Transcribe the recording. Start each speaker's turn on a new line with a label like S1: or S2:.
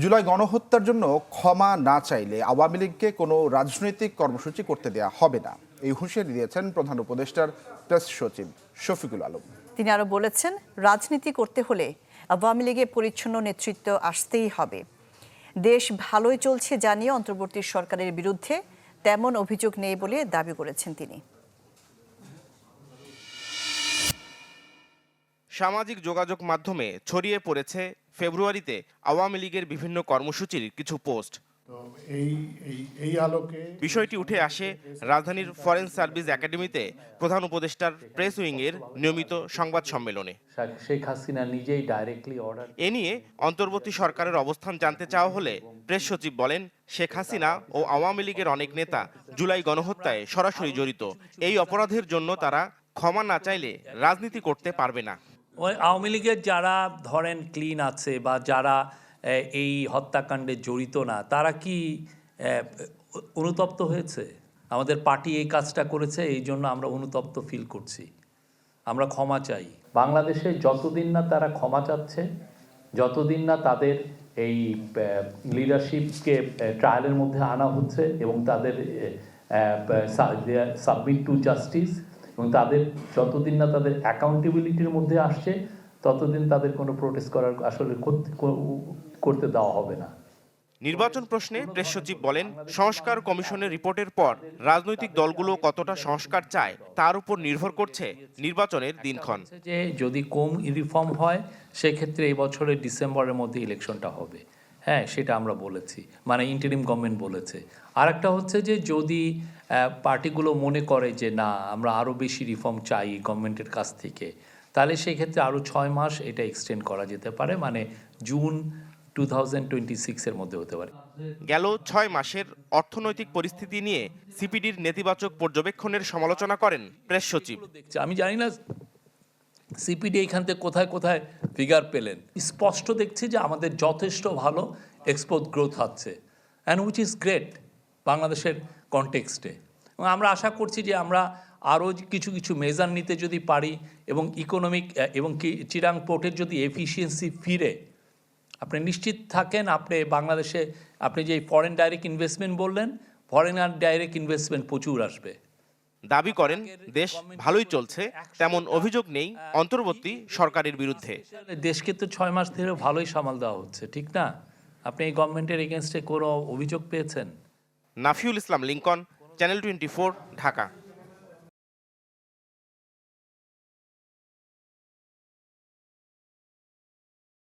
S1: জুলাই গণহত্যার জন্য ক্ষমা না চাইলে আওয়ামী লীগকে কোনো রাজনৈতিক কর্মসূচি করতে দেয়া হবে না। এই হুঁশিয়ারি দিয়েছেন প্রধান উপদেষ্টার প্রেস সচিব শফিকুল আলম।
S2: তিনি আরও বলেছেন রাজনীতি করতে হলে আওয়ামী লীগের পরিচ্ছন্ন নেতৃত্ব আসতেই হবে। দেশ ভালোই চলছে জানিয়ে অন্তর্বর্তী সরকারের বিরুদ্ধে তেমন অভিযোগ নেই বলে দাবি করেছেন তিনি।
S3: সামাজিক যোগাযোগ মাধ্যমে ছড়িয়ে পড়েছে ফেব্রুয়ারিতে আওয়ামী লীগের বিভিন্ন কর্মসূচির কিছু পোস্ট।
S4: এই এই এই আলোকে
S3: বিষয়টি উঠে আসে রাজধানীর ফরেন সার্ভিস একাডেমিতে প্রধান উপদেষ্টার প্রেস উইংয়ের নিয়মিত সংবাদ সম্মেলনে।
S5: শেখ- শেখ হাসিনা নিজেই ডাইরেক্টলি অর্ডার
S3: এ নিয়ে অন্তর্বর্তী সরকারের অবস্থান জানতে চাওয়া হলে প্রেস সচিব বলেন শেখ হাসিনা ও আওয়ামী লীগের অনেক নেতা জুলাই গণহত্যায় সরাসরি জড়িত। এই অপরাধের জন্য তারা ক্ষমা না চাইলে রাজনীতি করতে পারবে না।
S5: আওয়ামী লীগের যারা ধরেন ক্লিন আছে বা যারা এই হত্যাকাণ্ডে জড়িত না, তারা কি অনুতপ্ত হয়েছে? আমাদের পার্টি এই কাজটা করেছে, এই জন্য আমরা অনুতপ্ত ফিল করছি। আমরা ক্ষমা চাই। বাংলাদেশে যতদিন না তারা ক্ষমা চাচ্ছে, যতদিন না তাদের এই লিডারশিপকে ট্রায়ালের মধ্যে আনা হচ্ছে এবং তাদের সাবমিট টু জাস্টিস এবং তাদের যতদিন না তাদের অ্যাকাউন্টেবিলিটির মধ্যে আসছে ততদিন তাদের কোনো প্রোটেস্ট করার আসলে করতে- দেওয়া হবে না।
S3: নির্বাচন প্রশ্নে প্রেস সচিব বলেন সংস্কার কমিশনের রিপোর্টের পর রাজনৈতিক দলগুলো কতটা সংস্কার চায় তার উপর নির্ভর করছে নির্বাচনের দিনক্ষণ।
S5: যে যদি কম রিফর্ম হয় সেক্ষেত্রে এই বছরের ডিসেম্বরের মধ্যে ইলেকশনটা হবে। হ্যাঁ সেটা আমরা বলেছি। মানে ইন্টারিম গভর্নমেন্ট বলেছে। আর একটা হচ্ছে যে যদি পার্টিগুলো মনে করে যে না আমরা আরও বেশি রিফর্ম চাই গভর্নমেন্টের কাছ থেকে তাহলে সেক্ষেত্রে আরও ছয় মাস এটা এক্সটেন্ড করা যেতে পারে। মানে জুন টু থাউজেন্ড টোয়েন্টি সিক্সের মধ্যে হতে পারে।
S3: গেল ছয় মাসের অর্থনৈতিক পরিস্থিতি নিয়ে সিপিডির নেতিবাচক পর্যবেক্ষণের সমালোচনা করেন প্রেস সচিব।
S5: আমি জানি না সিপিডি এখান থেকে কোথায় কোথায়? ফিগার পেলেন। স্পষ্ট দেখছি যে আমাদের যথেষ্ট ভালো এক্সপোর্ট গ্রোথ হচ্ছে। অ্যান্ড উইচ ইজ গ্রেট বাংলাদেশের কনটেক্সটে এবং আমরা আশা করছি যে আমরা আরও কিছু কিছু মেজার নিতে যদি পারি এবং ইকোনমিক এবং কি চিরাং পোর্টের যদি এফিসিয়েন্সি ফিরে, আপনি নিশ্চিত থাকেন আপনি বাংলাদেশে, আপনি যে ফরেন ডাইরেক্ট ইনভেস্টমেন্ট বললেন ফরেন আর ডাইরেক্ট ইনভেস্টমেন্ট প্রচুর আসবে।
S3: দাবি করেন দেশ ভালোই চলছে তেমন অভিযোগ নেই অন্তর্বর্তী সরকারের বিরুদ্ধে।
S5: দেশকে তো ছয় মাস ধরে ভালোই সামাল দেওয়া হচ্ছে ঠিক না? আপনি এই গভর্নমেন্টের এগেনস্টে কোনো অভিযোগ পেয়েছেন?
S3: Nafiul Islam Lincoln channel twenty Dhaka.